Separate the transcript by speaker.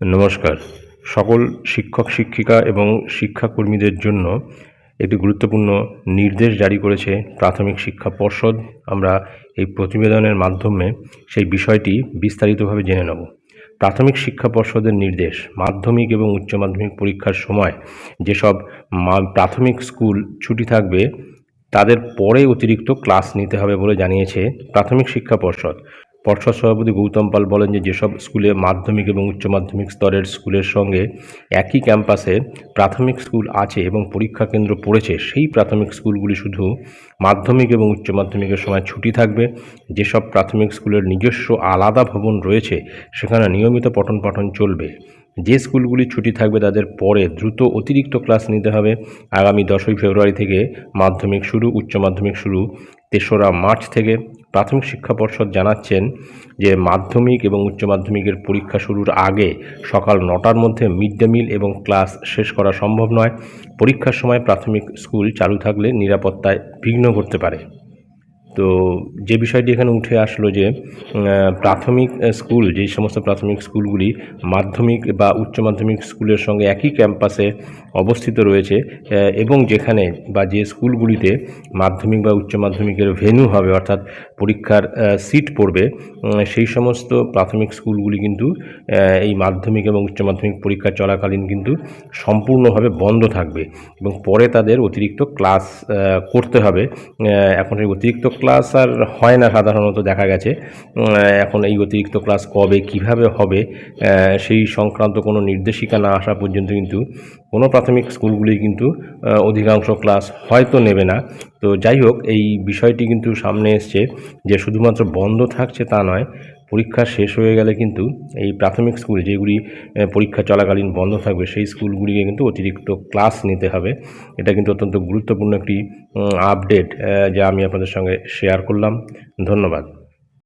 Speaker 1: নমস্কার। সকল শিক্ষক, শিক্ষিকা এবং শিক্ষাকর্মীদের জন্য একটি গুরুত্বপূর্ণ নির্দেশ জারি করেছে প্রাথমিক শিক্ষা পর্ষদ। আমরা এই প্রতিবেদনের মাধ্যমে সেই বিষয়টি বিস্তারিতভাবে জেনে নেব। প্রাথমিক শিক্ষা পর্ষদের নির্দেশ, মাধ্যমিক এবং উচ্চ মাধ্যমিক পরীক্ষার সময় যেসব প্রাথমিক স্কুল ছুটি থাকবে, তাদের পরে অতিরিক্ত ক্লাস নিতে হবে বলে জানিয়েছে প্রাথমিক শিক্ষা পর্ষদ। পর্ষদ সভাপতি গৌতম পাল বলেন যে যেসব স্কুলে মাধ্যমিক এবং উচ্চ মাধ্যমিক স্তরের স্কুলের সঙ্গে একই ক্যাম্পাসে প্রাথমিক স্কুল আছে এবং পরীক্ষা কেন্দ্র পড়েছে, সেই প্রাথমিক স্কুলগুলি শুধু মাধ্যমিক এবং উচ্চ মাধ্যমিকের সময় ছুটি থাকবে। যেসব প্রাথমিক স্কুলের নিজস্ব আলাদা ভবন রয়েছে, সেখানে নিয়মিত পঠন পাঠন চলবে। যে স্কুলগুলি ছুটি থাকবে তাদের পরে দ্রুত অতিরিক্ত ক্লাস নিতে হবে। আগামী দশই ফেব্রুয়ারি থেকে মাধ্যমিক শুরু, উচ্চ মাধ্যমিক শুরু তেসরা মার্চ থেকে। প্রাথমিক শিক্ষা পর্ষদ জানাচ্ছেন যে মাধ্যমিক এবং উচ্চ মাধ্যমিকের পরীক্ষা শুরুর আগে সকাল নটার মধ্যে মিড ডে মিল এবং ক্লাস শেষ করা সম্ভব নয়। পরীক্ষার সময় প্রাথমিক স্কুল চালু থাকলে নিরাপত্তায় বিঘ্ন ঘটতে পারে। তো যে বিষয়টি এখানে উঠে আসলো যে প্রাথমিক স্কুল, যে সমস্ত প্রাথমিক স্কুলগুলি মাধ্যমিক বা উচ্চ মাধ্যমিক স্কুলের সঙ্গে একই ক্যাম্পাসে অবস্থিত রয়েছে এবং যেখানে বা যে স্কুলগুলিতে মাধ্যমিক বা উচ্চ মাধ্যমিকের ভেন্যু হবে, অর্থাৎ পরীক্ষার সিট পড়বে সেই সমস্ত প্রাথমিক স্কুলগুলি কিন্তু এই মাধ্যমিক এবং উচ্চ মাধ্যমিক পরীক্ষা চলাকালীন কিন্তু সম্পূর্ণভাবে বন্ধ থাকবে এবং পরে তাদের অতিরিক্ত ক্লাস করতে হবে এখন অতিরিক্ত ক্লাস আর হয় না সাধারণত, দেখা গেছে। এখন এই অতিরিক্ত ক্লাস কবে, কীভাবে হবে সেই সংক্রান্ত কোনো নির্দেশিকা না আসা পর্যন্ত কিন্তু কোনো প্রাথমিক স্কুলগুলি কিন্তু অধিকাংশ ক্লাস হয়তো নেবে না। তো যাই হোক, এই বিষয়টি কিন্তু সামনে এসছে যে শুধুমাত্র বন্ধ থাকছে তা নয় পরীক্ষা শেষ হয়ে গেলে কিন্তু এই প্রাথমিক স্কুল যেগুলি পরীক্ষা চলাকালীন বন্ধ থাকবে, সেই স্কুলগুলিকে কিন্তু অতিরিক্ত ক্লাস নিতে হবে। এটা কিন্তু অত্যন্ত গুরুত্বপূর্ণ একটি আপডেট যা আমি আপনাদের সঙ্গে শেয়ার করলাম। ধন্যবাদ।